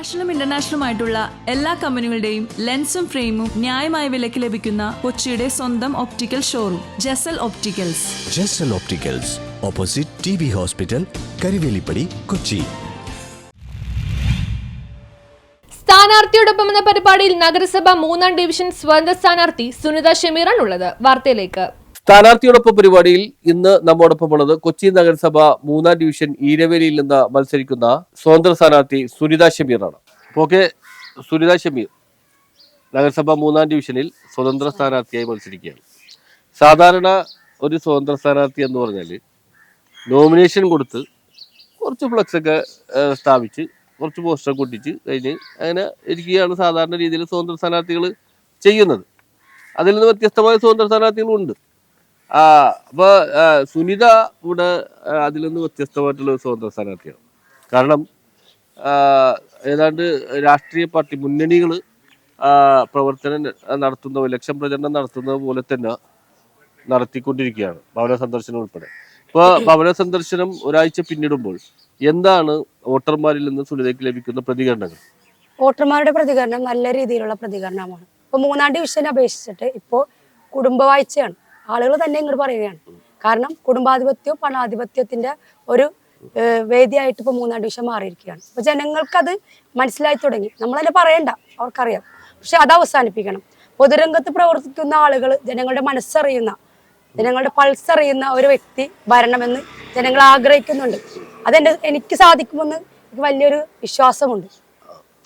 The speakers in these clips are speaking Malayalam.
നാഷണലും ഇന്റർനാഷണലും ആയിട്ടുള്ള എല്ലാ കമ്പനികളുടെയും ലെൻസും ഫ്രെയിമും ന്യായമായ വിലയ്ക്ക് ലഭിക്കുന്ന കൊച്ചിയുടെ സ്വന്തം optical showroom Jasal opticals Jasal opticals opposite T B hospital Karivelippady Kochi സ്ഥാനാർത്ഥിയോടൊപ്പം എന്ന പരിപാടിയിൽ നഗരസഭ മൂന്നാം ഡിവിഷൻ സ്വതന്ത്ര സ്ഥാനാർത്ഥി സുനിത ഷമീറാണ് ഉള്ളത്. വാർത്തയിലേക്ക്. സ്ഥാനാർത്ഥിയോടൊപ്പം പരിപാടിയിൽ ഇന്ന് നമ്മോടൊപ്പം ഉള്ളത് കൊച്ചി നഗരസഭ മൂന്നാം ഡിവിഷൻ ഈരവേലിയിൽ നിന്ന് മത്സരിക്കുന്ന സ്വതന്ത്ര സ്ഥാനാർത്ഥി സുനിത ഷമീറാണ്. ഓക്കെ സുനിത ഷമീർ. നഗരസഭ മൂന്നാം ഡിവിഷനിൽ സ്വതന്ത്ര സ്ഥാനാർത്ഥിയായി മത്സരിക്കുകയാണ്. സാധാരണ ഒരു സ്വതന്ത്ര സ്ഥാനാർത്ഥി എന്ന് പറഞ്ഞാൽ നോമിനേഷൻ കൊടുത്ത് കുറച്ച് ഫ്ലക്സൊക്കെ സ്ഥാപിച്ച് കുറച്ച് പോസ്റ്റർ കൊട്ടിച്ച് കഴിഞ്ഞ് അങ്ങനെ ഇരിക്കുകയാണ് സാധാരണ രീതിയിൽ സ്വതന്ത്ര സ്ഥാനാർത്ഥികൾ ചെയ്യുന്നത്. അതിൽ നിന്ന് വ്യത്യസ്തമായ സ്വതന്ത്ര സ്ഥാനാർത്ഥികളുണ്ട്. അപ്പൊ സുനിത ഇവിടെ അതിൽ നിന്ന് വ്യത്യസ്തമായിട്ടുള്ള ഒരു സ്വതന്ത്ര സ്ഥാനാർത്ഥിയാണ്. കാരണം ഏതാണ്ട് രാഷ്ട്രീയ പാർട്ടി മുന്നണികൾ പ്രവർത്തനം നടത്തുന്ന ഇലക്ഷൻ പ്രചരണം നടത്തുന്നത് പോലെ തന്നെ നടത്തിക്കൊണ്ടിരിക്കുകയാണ് ഭവന സന്ദർശനം ഉൾപ്പെടെ. ഇപ്പൊ ഭവന സന്ദർശനം ഒരാഴ്ച പിന്നിടുമ്പോൾ എന്താണ് വോട്ടർമാരിൽ നിന്ന് സുനിതയ്ക്ക് ലഭിക്കുന്ന പ്രതികരണങ്ങൾ? വോട്ടർമാരുടെ പ്രതികരണം നല്ല രീതിയിലുള്ള പ്രതികരണമാണ്. ഇപ്പൊ മൂന്നാം ഡിവിഷനെ അപേക്ഷിച്ചിട്ട് ഇപ്പോൾ കുടുംബവാഴ്ചയാണ്. ആളുകൾ തന്നെ ഇങ്ങോട്ട് പറയുകയാണ്. കാരണം കുടുംബാധിപത്യവും പണാധിപത്യത്തിന്റെ ഒരു വേദിയായിട്ട് ഇപ്പൊ മൂന്നാം ഡിവിഷൻ മാറിയിരിക്കുകയാണ്. അപ്പൊ ജനങ്ങൾക്കത് മനസ്സിലായി തുടങ്ങി. നമ്മളതിനെ പറയണ്ട അവർക്കറിയാം. പക്ഷെ അത് അവസാനിപ്പിക്കണം. പൊതുരംഗത്ത് പ്രവർത്തിക്കുന്ന ആളുകൾ ജനങ്ങളുടെ മനസ്സറിയുന്ന ജനങ്ങളുടെ പൾസ് അറിയുന്ന ഒരു വ്യക്തി വരണമെന്ന് ജനങ്ങൾ ആഗ്രഹിക്കുന്നുണ്ട്. അതെന്റെ എനിക്ക് സാധിക്കുമെന്ന് എനിക്ക് വലിയൊരു വിശ്വാസമുണ്ട്.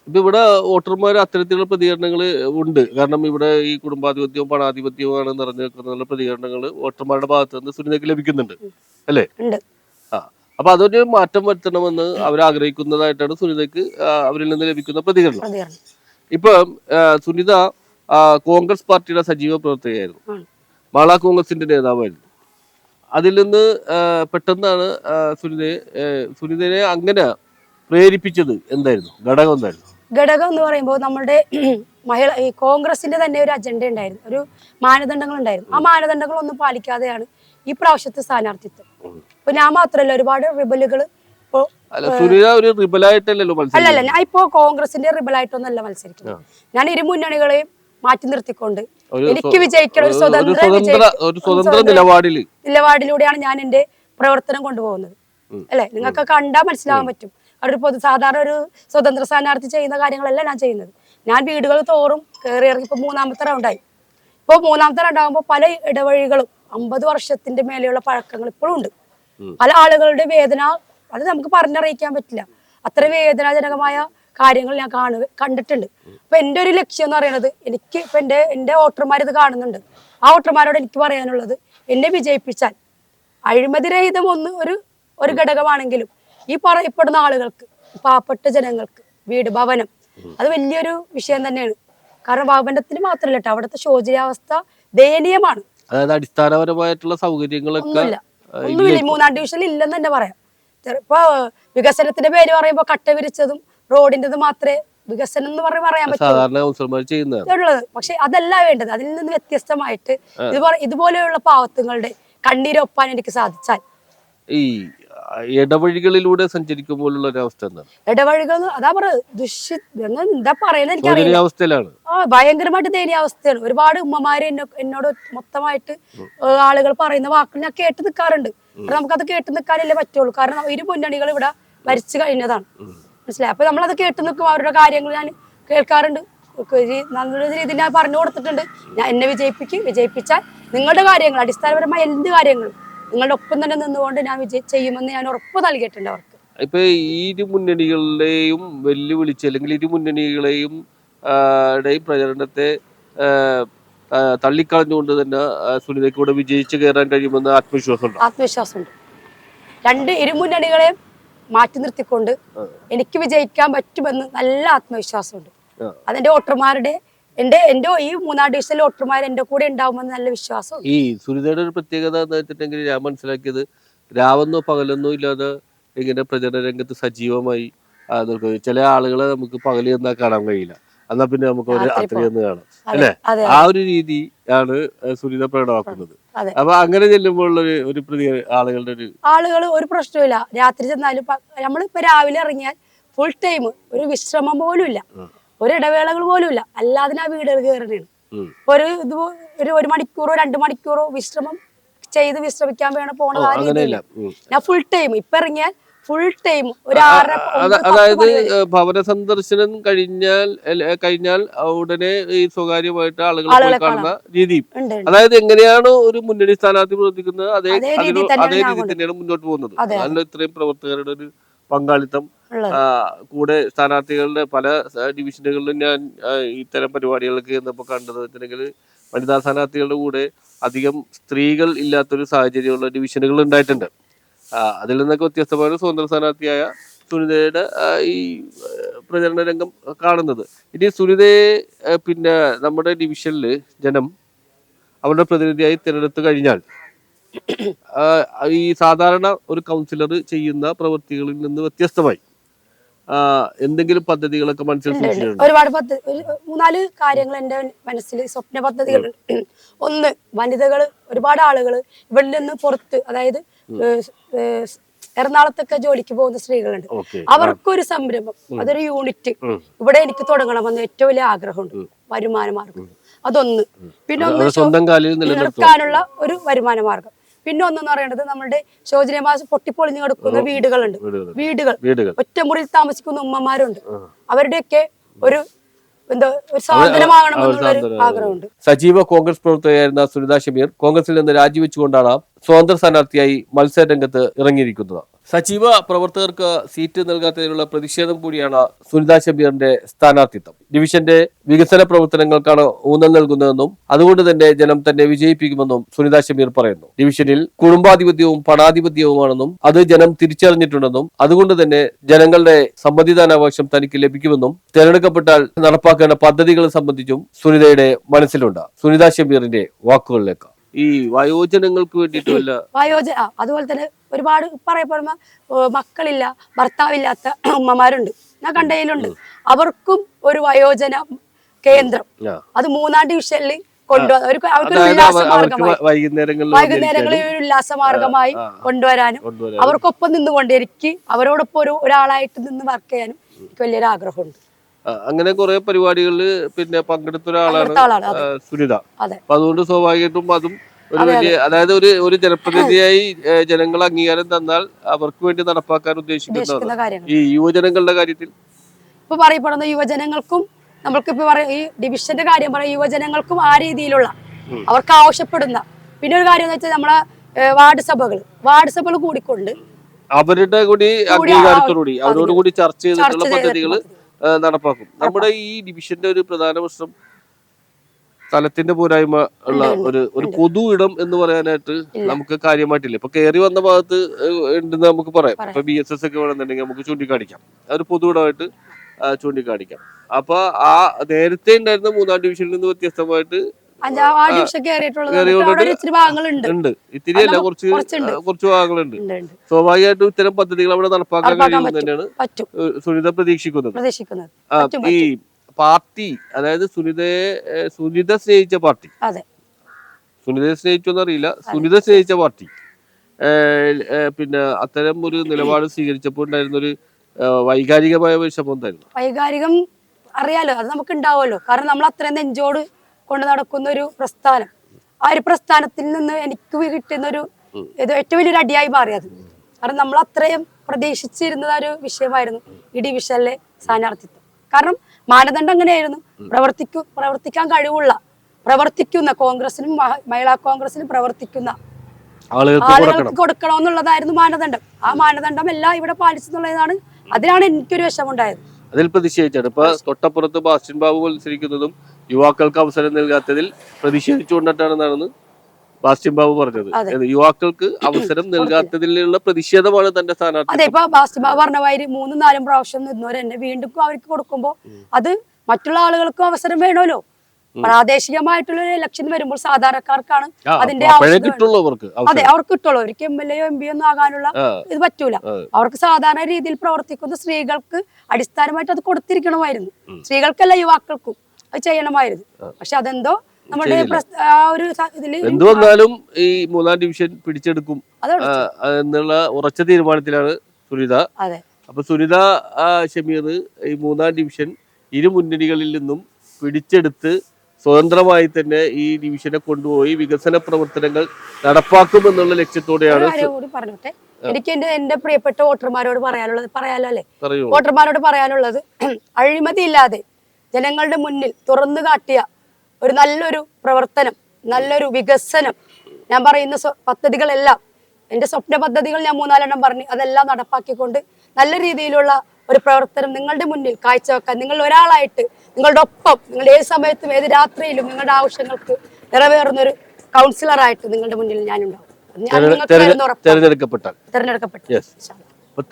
ഇപ്പൊ ഇവിടെ വോട്ടർമാർ അത്തരത്തിലുള്ള പ്രതികരണങ്ങൾ ഉണ്ട്. കാരണം ഇവിടെ ഈ കുടുംബാധിപത്യവും പണാധിപത്യവുമാണ് നിറഞ്ഞു നിൽക്കുന്ന പ്രതികരണങ്ങൾ വോട്ടർമാരുടെ ഭാഗത്ത് നിന്ന് സുനിതയ്ക്ക് ലഭിക്കുന്നുണ്ട്. അല്ലേ? ആ. അപ്പൊ അതൊരു മാറ്റം വരുത്തണമെന്ന് അവർ ആഗ്രഹിക്കുന്നതായിട്ടാണ് സുനിതയ്ക്ക് അവരിൽ നിന്ന് ലഭിക്കുന്ന പ്രതികരണം. ഇപ്പൊ സുനിത കോൺഗ്രസ് പാർട്ടിയുടെ സജീവ പ്രവർത്തകയായിരുന്നു. ആണ്. മാള കോൺഗ്രസിന്റെ നേതാവായിരുന്നു. അതിൽ നിന്ന് പെട്ടെന്നാണ് സുനിതയെ സുനിതയെ അങ്ങനെ പ്രേരിപ്പിച്ചത് എന്തായിരുന്നു? ഘടകം എന്തായിരുന്നു? ഘടകം എന്ന് പറയുമ്പോൾ നമ്മുടെ മഹിള ഈ കോൺഗ്രസിന്റെ തന്നെ ഒരു അജണ്ട ഉണ്ടായിരുന്നു. ഒരു മാനദണ്ഡങ്ങൾ ഉണ്ടായിരുന്നു. ആ മാനദണ്ഡങ്ങളൊന്നും പാലിക്കാതെയാണ് ഈ പ്രാവശ്യത്തെ സ്ഥാനാർത്ഥിത്വം. ഇപ്പൊ ഞാൻ മാത്രമല്ല ഒരുപാട് റിബലുകൾ അല്ലല്ല ഞാൻ ഇപ്പോ കോൺഗ്രസിന്റെ റിബലായിട്ടൊന്നല്ല മത്സരിക്കുന്നത്. ഞാൻ ഇരു മുന്നണികളെയും മാറ്റി നിർത്തിക്കൊണ്ട് എനിക്ക് വിജയിക്കണ ഒരു സ്വതന്ത്ര നിലപാടിലൂടെയാണ് ഞാൻ എന്റെ പ്രവർത്തനം കൊണ്ടുപോകുന്നത്. അല്ലെ? നിങ്ങൾക്ക് കണ്ടാൽ മനസ്സിലാവാൻ പറ്റും. അവിടെ ഒരു പൊതു സാധാരണ ഒരു സ്വതന്ത്ര സ്ഥാനാർത്ഥി ചെയ്യുന്ന കാര്യങ്ങളല്ല ഞാൻ ചെയ്യുന്നത്. ഞാൻ വീടുകൾ തോറും കയറി ഇറങ്ങി ഇപ്പൊ മൂന്നാമത്തെ റൗണ്ടായി ഇപ്പോൾ മൂന്നാമത്തെ റൗണ്ടാകുമ്പോൾ പല ഇടവഴികളും അമ്പത് വർഷത്തിന്റെ മേലെയുള്ള പഴക്കങ്ങൾ ഇപ്പോഴും ഉണ്ട്. പല ആളുകളുടെ വേദന അത് നമുക്ക് പറഞ്ഞറിയിക്കാൻ പറ്റില്ല. അത്ര വേദനാജനകമായ കാര്യങ്ങൾ ഞാൻ കാണു കണ്ടിട്ടുണ്ട്. അപ്പൊ എന്റെ ഒരു ലക്ഷ്യം എന്ന് പറയുന്നത് എനിക്ക് ഇപ്പൊ എന്റെ എന്റെ വോട്ടർമാർ ഇത് കാണുന്നുണ്ട്. ആ വോട്ടർമാരോട് എനിക്ക് പറയാനുള്ളത് എന്നെ വിജയിപ്പിച്ചാൽ അഴിമതിരഹിതം ഒന്ന് ഒരു ഒരു ഘടകമാണെങ്കിലും ഈ പറയപ്പെടുന്ന ആളുകൾക്ക് പാവപ്പെട്ട ജനങ്ങൾക്ക് വീട് ഭവനം അത് വലിയൊരു വിഷയം തന്നെയാണ്. കാരണം ഭവനത്തിന് മാത്രമല്ല കേട്ടോ അവിടുത്തെ ശോചനീയാവസ്ഥ ദയനീയമാണ്. അതായത് അടിസ്ഥാനപരമായിട്ടുള്ള സൗകര്യങ്ങളൊക്കെ ഒന്നുമില്ല. മൂന്നാം ഡിവിഷനിൽ ഇല്ലെന്ന് തന്നെ പറയാം. ഇപ്പൊ വികസനത്തിന്റെ പേര് പറയുമ്പോ കട്ട വിരിച്ചതും റോഡിന്റേത് മാത്രമേ വികസനം എന്ന് പറഞ്ഞ് പറയാൻ പറ്റുള്ളത് പക്ഷെ അതല്ല വേണ്ടത്. അതിൽ നിന്ന് വ്യത്യസ്തമായിട്ട് ഇതുപോലെ ഇതുപോലെയുള്ള പാവത്തുങ്ങളുടെ കണ്ണീരൊപ്പാൻ എനിക്ക് സാധിച്ചാൽ. ഈ ഇടവഴികളിലൂടെ സഞ്ചരിക്കുമ്പോഴുള്ള ഒരു അവസ്ഥ എന്താണ്? ഇടവഴികൾ അതാ പറ ദുഷ്യ എന്താ പറയുന്നത് എനിക്കറിയില്ല. അവസ്ഥയിലാണ്. ആ ഭയങ്കരമായിട്ട് അവസ്ഥയാണ്. ഒരുപാട് ഉമ്മമാര് എന്നോട് മൊത്തമായിട്ട് ആളുകൾ പറയുന്ന വാക്കുകൾ ഞാൻ കേട്ട് നിൽക്കാറുണ്ട് നമുക്കത് കേട്ട് നിൽക്കാനല്ലേ പറ്റുള്ളൂ. കാരണം ഇരു മുന്നണികൾ ഇവിടെ മരിച്ചു കഴിഞ്ഞതാണ്. മനസ്സിലായി? അപ്പൊ നമ്മളത് കേട്ട് നിൽക്കും അവരുടെ കാര്യങ്ങൾ ഞാൻ കേൾക്കാറുണ്ട്. നല്ല രീതിയിൽ ഞാൻ പറഞ്ഞു കൊടുത്തിട്ടുണ്ട്. ഞാൻ എന്നെ വിജയിപ്പിക്കും വിജയിപ്പിച്ചാൽ നിങ്ങളുടെ കാര്യങ്ങൾ അടിസ്ഥാനപരമായ എന്ത് കാര്യങ്ങളും നിങ്ങളുടെ ഒപ്പം തന്നെ നിന്നുകൊണ്ട് ഞാൻ വിജയി ചെയ്യുമെന്ന് ഞാൻ ഉറപ്പ് നൽകിയിട്ടുണ്ട് അവർക്ക്. ഇപ്പൊ ഈ ഇരു മുന്നണികളുടെയും വെല്ലുവിളിച്ച് അല്ലെങ്കിൽ ഇരു മുന്നണികളെയും പ്രചരണത്തെ തള്ളിക്കളഞ്ഞുകൊണ്ട് തന്നെ സുനിതയ്ക്ക് ഇവിടെ വിജയിച്ച് കയറാൻ കഴിയുമെന്ന് ആത്മവിശ്വാസമുണ്ട്? ആത്മവിശ്വാസമുണ്ട്. രണ്ട് ഇരുമുന്നണികളെയും മാറ്റി നിർത്തിക്കൊണ്ട് എനിക്ക് വിജയിക്കാൻ പറ്റുമെന്ന് നല്ല ആത്മവിശ്വാസമുണ്ട്. അതെന്റെ വോട്ടർമാരുടെ എന്റെ എന്റെ ഈ മൂന്നാം ഡിവിഷനിലെ വോട്ടർമാർ എന്റെ കൂടെ ഉണ്ടാവുമെന്ന് നല്ല വിശ്വാസം. ഈ സുനിതയുടെ ഒരു പ്രത്യേകത എന്ന് വെച്ചിട്ടുണ്ടെങ്കിൽ ഞാൻ മനസ്സിലാക്കിയത് രാവെന്നോ പകലെന്നോ ഇല്ലാതെ ഇങ്ങനെ പ്രചരണ രംഗത്ത് സജീവമായി ആ, ചില ആളുകളെ നമുക്ക് പകൽ എന്നാ കാണാൻ കഴിയില്ല. എന്നാ പിന്നെ നമുക്ക് ഒരു രാത്രി രാത്രി എന്ന് കാണാം. അതെ, അല്ലേ? അതെ, ആ ഒരു രീതി ആണ് സുനിത പ്രകടമാക്കുന്നത്. അതെ. അപ്പൊ അങ്ങനെ ചെല്ലുമ്പോൾ ഒരു ഒരു പ്രതി ആളുകളുടെ ഒരു ആളുകൾ ഒരു പ്രശ്നമില്ല രാത്രി ചെന്നാലും നമ്മളിപ്പോ രാവിലെ ഇറങ്ങിയാൽ ഫുൾ ടൈം ഒരു വിശ്രമം പോലും ഇല്ല. ഒരു ഇടവേളകൾ പോലും ഇല്ല അല്ലാതെ ആ വീടുകൾ കയറുകയാണ് ഒരു ഇത് ഒരു ഒരു മണിക്കൂറോ രണ്ട് മണിക്കൂറോ വിശ്രമം ചെയ്ത് വിശ്രമിക്കാൻ വേണം പോണ ഞാൻ ഫുൾ ടൈം ഇപ്പൊ ഇറങ്ങിയാൽ ഫുൾ ടൈം ഒരു അതായത് ഭവന സന്ദർശനം കഴിഞ്ഞാൽ കഴിഞ്ഞാൽ ഉടനെ ഈ സ്വകാര്യമായിട്ട് ആളുകൾ പോയി കാണുന്ന രീതി. അതായത് എങ്ങനെയാണ് ഒരു മുന്നണി സ്ഥാനാർത്ഥി പ്രവർത്തിക്കുന്നത് അതേ അതേ രീതി തന്നെയാണ് മുന്നോട്ട് പോകുന്നത്. അതിന്റെ ഇത്രയും പ്രവർത്തകരുടെ ഒരു പങ്കാളിത്തം കൂടെ സ്ഥാനാർത്ഥികളുടെ പല ഡിവിഷനുകളിലും ഞാൻ ഇത്തരം പരിപാടികൾക്ക് ഇന്നിപ്പോൾ കണ്ടത് വെച്ചിട്ടുണ്ടെങ്കിൽ വനിതാ സ്ഥാനാർത്ഥികളുടെ കൂടെ അധികം സ്ത്രീകൾ ഇല്ലാത്തൊരു സാഹചര്യമുള്ള ഡിവിഷനുകൾ ഉണ്ടായിട്ടുണ്ട്. അതിൽ നിന്നൊക്കെ വ്യത്യസ്തമായൊരു സ്വതന്ത്ര സ്ഥാനാർത്ഥിയായ സുനിതയുടെ ഈ പ്രചരണ രംഗം കാണുന്നത്. ഇനി സുനിതയെ പിന്നെ നമ്മുടെ ഡിവിഷനിൽ ജനം അവരുടെ പ്രതിനിധിയായി തിരഞ്ഞെടുത്തു കഴിഞ്ഞാൽ ഈ സാധാരണ ഒരു കൗൺസിലർ ചെയ്യുന്ന പ്രവൃത്തികളിൽ നിന്ന് വ്യത്യസ്തമായി എന്തെങ്കിലും പദ്ധതികളൊക്കെ മനസ്സിൽ. സൂക്ഷിച്ചിട്ടുണ്ട്? ഒരുപാട് പദ്ധതി മൂന്നാൽ കാര്യങ്ങൾ എന്റെ മനസ്സിൽ സ്വപ്ന പദ്ധതികൾ ഒന്ന് വനിതകൾ ഒരുപാട് ആളുകൾ ഇവിടെ നിന്ന് പുറത്ത് അതായത് എറണാകുളത്തൊക്കെ ജോലിക്ക് പോകുന്ന സ്ത്രീകളുണ്ട്. അവർക്കൊരു സംരംഭം അതൊരു യൂണിറ്റ്. ഇവിടെ എനിക്ക് തുടങ്ങണമെന്ന് ഏറ്റവും വലിയ ആഗ്രഹമുണ്ട് വരുമാന മാർഗം അതൊന്ന്. പിന്നെ ഒന്ന് സ്വന്തം കാലിൽ നിലനിർത്താനുള്ള ഒരു വരുമാന മാർഗം പിന്നെ ഒന്നെന്ന് പറയുന്നത് നമ്മുടെ ശോചനീയമായ പൊട്ടിപ്പൊളിഞ്ഞു കിടക്കുന്ന വീടുകളുണ്ട്. വീടുകൾ. ഒറ്റ വീടുകൾ. ഒറ്റമുറിയിൽ താമസിക്കുന്ന ഉമ്മമാരുണ്ട്. അവരുടെയൊക്കെ ഒരു എന്തോ ഒരു സാധനമാകണം എന്നുള്ളൊരു ആഗ്രഹമുണ്ട്. സജീവ കോൺഗ്രസ് പ്രവർത്തകയായിരുന്ന സുനിത ഷമീർ കോൺഗ്രസിൽ നിന്ന് രാജിവെച്ചുകൊണ്ടാണ് സ്വതന്ത്ര സ്ഥാനാർത്ഥിയായി മത്സര രംഗത്ത് ഇറങ്ങിയിരിക്കുന്നത്. സജീവ പ്രവർത്തകർക്ക് സീറ്റ് നൽകാത്തതിനുള്ള പ്രതിഷേധം കൂടിയാണ് സുനിത ഷമീറിന്റെ സ്ഥാനാർത്ഥിത്വം. ഡിവിഷന്റെ വികസന പ്രവർത്തനങ്ങൾക്കാണ് ഊന്നൽ നൽകുന്നതെന്നും അതുകൊണ്ട് തന്നെ ജനം തന്നെ വിജയിപ്പിക്കുമെന്നും സുനിത ഷമീർ പറയുന്നു. ഡിവിഷനിൽ കുടുംബാധിപത്യവും പണാധിപത്യവുമാണെന്നും അത് ജനം തിരിച്ചറിഞ്ഞിട്ടുണ്ടെന്നും അതുകൊണ്ട് തന്നെ ജനങ്ങളുടെ സമ്മതിദാനാവകാശം തനിക്ക് ലഭിക്കുമെന്നും തെരഞ്ഞെടുക്കപ്പെട്ടാൽ നടപ്പാക്കേണ്ട പദ്ധതികൾ സംബന്ധിച്ചും സുനിതയുടെ മനസ്സിലുണ്ട്. സുനിത ഷമീറിന്റെ വാക്കുകളിലേക്ക്. ഈ വയോജനങ്ങൾക്ക് വേണ്ടിയിട്ടുമല്ല വയോജന അതുപോലെ തന്നെ ഒരുപാട് പറയപ്പെടുന്ന ഏ, മക്കളില്ല ഭർത്താവില്ലാത്ത ഉമ്മമാരുണ്ട്. ഞാൻ കണ്ടതിലുണ്ട് അവർക്കും ഒരു വയോജന കേന്ദ്രം. അത് മൂന്നാം ഡിവിഷനിൽ കൊണ്ടുവന്ന അവർക്ക് ഉല്ലാസ അവർക്ക് മാർഗമായി. വൈകുന്നേരങ്ങളിൽ ഒരു ഉല്ലാസ മാർഗമായി കൊണ്ടുവരാനും. അവർക്കൊപ്പം നിന്നുകൊണ്ട് എനിക്ക് അവരോടൊപ്പം ഒരു ഒരാളായിട്ട് നിന്ന് വർക്ക് ചെയ്യാനും എനിക്ക് വലിയൊരു ആഗ്രഹമുണ്ട്. അങ്ങനെ കുറെ പരിപാടികളിൽ പിന്നെ പങ്കെടുത്ത ഒരാളാണ്. സുനിത. അപ്പൊ അതുകൊണ്ട് സ്വാഭാവികമായിട്ടും അതും ഒരു വലിയ അതായത് ഒരു ഒരു ജനപ്രതിനിധിയായി ജനങ്ങൾ അംഗീകാരം തന്നാൽ അവർക്ക് വേണ്ടി നടപ്പാക്കാൻ ഉദ്ദേശിക്കുന്ന ഈ യുവജനങ്ങളുടെ കാര്യത്തിൽ? ഇപ്പൊ പറയപ്പെടുന്ന യുവജനങ്ങൾക്കും നമ്മൾക്ക് ഇപ്പൊ പറയും ഈ ഡിവിഷന്റെ കാര്യം പറയാം യുവജനങ്ങൾക്കും ആ രീതിയിലുള്ള അവർക്ക് ആവശ്യപ്പെടുന്ന പിന്നെ ഒരു കാര്യം എന്ന് വെച്ചാൽ നമ്മളെ വാർഡ് സഭകൾ വാർഡ് സഭകൾ കൂടിക്കൊണ്ട് അവരുടെ കൂടി കൂടി അംഗീകാരത്തോടുകൂടി അവരോട് കൂടി ചർച്ച ചെയ്തിട്ടുള്ള പദ്ധതികൾ നടപ്പാക്കും. നമ്മുടെ ഈ ഡിവിഷന്റെ ഒരു പ്രധാന പ്രശ്നം സ്ഥലത്തിന്റെ പോരായ്മ ഉള്ള ഒരു ഒരു പൊതു ഇടം എന്ന് പറയാനായിട്ട് നമുക്ക് കാര്യമായിട്ടില്ല. ഇപ്പൊ കയറി വന്ന ഭാഗത്ത് ഉണ്ടെന്ന് നമുക്ക് പറയാം. ഇപ്പൊ ബി എസ് എസ് ഒക്കെ വേണമെന്നുണ്ടെങ്കിൽ നമുക്ക് ചൂണ്ടിക്കാണിക്കാം. അതൊരു പൊതു ഇടമായിട്ട് ചൂണ്ടിക്കാണിക്കാം. അപ്പൊ ആ നേരത്തെ ഉണ്ടായിരുന്ന മൂന്നാം ഡിവിഷനിൽ നിന്ന് വ്യത്യസ്തമായിട്ട് ഉണ്ട്. ഇത്തിരി അല്ല കുറച്ച് കുറച്ച് ഭാഗങ്ങളുണ്ട്. സ്വാഭാവികമായിട്ടും ഇത്തരം പദ്ധതികൾ അവിടെ നടപ്പാക്കാൻ കഴിയുമെന്ന് തന്നെയാണ് സുനിത പ്രതീക്ഷിക്കുന്നത്. ഈ പാർട്ടി അതായത് സുനിതയെ സുനിത സ്നേഹിച്ച പാർട്ടി. അതെ. സുനിതയെ സ്നേഹിച്ചോന്നറിയില്ല സുനിത സ്നേഹിച്ച പാർട്ടി. പിന്നെ അത്തരം ഒരു നിലപാട് സ്വീകരിച്ചപ്പോൾ ഉണ്ടായിരുന്ന ഒരു വൈകാരികമായ വിഷമം ഉണ്ടായിരുന്നു വൈകാരികം അറിയാലോ അത് നമുക്ക് ഉണ്ടാവുമല്ലോ കാരണം നമ്മൾ അത്രയും നെഞ്ചോട് കൊണ്ട് നടക്കുന്ന ഒരു പ്രസ്ഥാനം. ആ ഒരു പ്രസ്ഥാനത്തിൽ നിന്ന് എനിക്ക് കിട്ടുന്ന ഒരു ഇത് ഏറ്റവും വലിയൊരു അടിയായി മാറിയത്. കാരണം നമ്മൾ അത്രയും പ്രതീക്ഷിച്ചിരുന്നത് ഒരു വിഷയമായിരുന്നു ഈ ഡിവിഷനിലെ സ്ഥാനാർത്ഥിത്വം. കാരണം മാനദണ്ഡം അങ്ങനെയായിരുന്നു പ്രവർത്തിക്കു പ്രവർത്തിക്കാൻ കഴിവുള്ള പ്രവർത്തിക്കുന്ന കോൺഗ്രസിനും മഹ- മഹിളാ കോൺഗ്രസിനും പ്രവർത്തിക്കുന്ന ആളുകൾക്ക് കൊടുക്കണം. ആളുകൾക്ക് കൊടുക്കണമെന്നുള്ളതായിരുന്നു മാനദണ്ഡം. ആ മാനദണ്ഡം എല്ലാം ഇവിടെ പാലിച്ചെന്നുള്ളതാണ് അതിനാണ് എനിക്കൊരു വിഷമുണ്ടായത് അതിൽ പ്രതിഷേധിച്ചാണ്. ഇപ്പൊ തൊട്ടപ്പുറത്ത് ബാസ്റ്റിൻ ബാബു മത്സരിക്കുന്നതും യുവാക്കൾക്ക് അവസരം നൽകാത്തതിൽ പ്രതിഷേധിച്ചുകൊണ്ടിട്ടാണെന്നാണ് ബാസ്റ്റിൻ ബാബു പറഞ്ഞത്. യുവാക്കൾക്ക് അവസരം നൽകാത്തതിലുള്ള പ്രതിഷേധമാണ് തന്റെ സ്ഥാനാർത്ഥി. അതെ ഇപ്പൊ ബാബു പറഞ്ഞ മാതിരി മൂന്നും നാലും പ്രാവശ്യം നിന്നവർ തന്നെ വീണ്ടും അവർക്ക് കൊടുക്കുമ്പോ അത് മറ്റുള്ള ആളുകൾക്കും അവസരം വേണമല്ലോ. പ്രാദേശികമായിട്ടുള്ള ഒരു ഇലക്ഷൻ വരുമ്പോൾ സാധാരണക്കാർക്കാണ് അതിന്റെ അതെ അവർക്ക് കിട്ടുള്ളൂ. അവർക്ക് M L A M P ഒന്നും ആകാനുള്ള ഇത് പറ്റൂല. അവർക്ക് സാധാരണ രീതിയിൽ പ്രവർത്തിക്കുന്ന സ്ത്രീകൾക്ക് അടിസ്ഥാനമായിട്ട് അത് കൊടുത്തിരിക്കണമായിരുന്നു. സ്ത്രീകൾക്കല്ല യുവാക്കൾക്കും അത് ചെയ്യണമായിരുന്നു. പക്ഷെ അതെന്തോ നമ്മുടെ ആ ഒരു ഇതിൽ എന്ത് വന്നാലും ഈ മൂന്നാം ഡിവിഷൻ പിടിച്ചെടുക്കും. എന്നുള്ള ഉറച്ച തീരുമാനത്തിലാണ് സുനിത. അപ്പൊ സുനിത ഷമീർ ഈ മൂന്നാം ഡിവിഷൻ ഇരു മുന്നണികളിൽ നിന്നും പിടിച്ചെടുത്ത് സ്വതന്ത്രമായി തന്നെ ഈ ഡിവിഷനെ കൊണ്ടുപോയി വികസന പ്രവർത്തനങ്ങൾ നടപ്പാക്കും എന്നുള്ള ലക്ഷ്യത്തോടെയാണ് പറഞ്ഞോട്ടെ. എനിക്ക് എന്റെ എന്റെ പ്രിയപ്പെട്ട വോട്ടർമാരോട് പറയാനുള്ളത് പറയാലോ അല്ലേ വോട്ടർമാരോട് പറയാനുള്ളത് അഴിമതിയില്ലാതെ ജനങ്ങളുടെ മുന്നിൽ തുറന്നു കാട്ടിയ ഒരു നല്ലൊരു പ്രവർത്തനം നല്ലൊരു വികസനം. ഞാൻ പറയുന്ന പദ്ധതികളെല്ലാം എന്റെ സ്വപ്ന പദ്ധതികൾ ഞാൻ മൂന്നാലെണ്ണം പറഞ്ഞു. അതെല്ലാം നടപ്പാക്കിക്കൊണ്ട് നല്ല രീതിയിലുള്ള ഒരു പ്രവർത്തനം നിങ്ങളുടെ മുന്നിൽ കാഴ്ചവെക്കാൻ നിങ്ങൾ ഒരാളായിട്ട് നിങ്ങളുടെ ഒപ്പം നിങ്ങൾ ഏത് സമയത്തും ഏത് രാത്രിയിലും നിങ്ങളുടെ ആവശ്യങ്ങൾക്ക് നിറവേറുന്ന ഒരു കൗൺസിലറായിട്ട് നിങ്ങളുടെ മുന്നിൽ ഞാനുണ്ടാവും. തെരഞ്ഞെടുക്കപ്പെട്ടാൽ.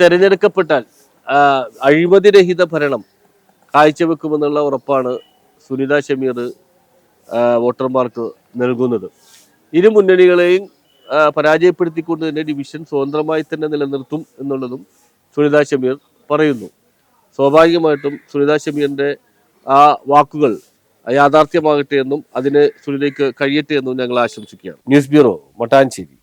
തെരഞ്ഞെടുക്കപ്പെട്ടാൽ. അഴിമതിരഹിത ഭരണം കാഴ്ചവെക്കുമെന്നുള്ള ഉറപ്പാണ് സുനിത ഷമീർ വോട്ടർമാർക്ക് നൽകുന്നത്. ഇരു മുന്നണികളെയും പരാജയപ്പെടുത്തിക്കൊണ്ട് തന്നെ ഡിവിഷൻ സ്വതന്ത്രമായി തന്നെ നിലനിർത്തും എന്നുള്ളതും സുനിത ഷമീർ പറയുന്നു. സ്വാഭാവികമായിട്ടും സുനിത ഷമീറിന്റെ ആ വാക്കുകൾ യാഥാർത്ഥ്യമാകട്ടെ എന്നും അതിന് സുനിതയ്ക്ക് കഴിയട്ടെ എന്നും ഞങ്ങൾ ആശംസിക്കുകയാണ്. News bureau Mattancherry.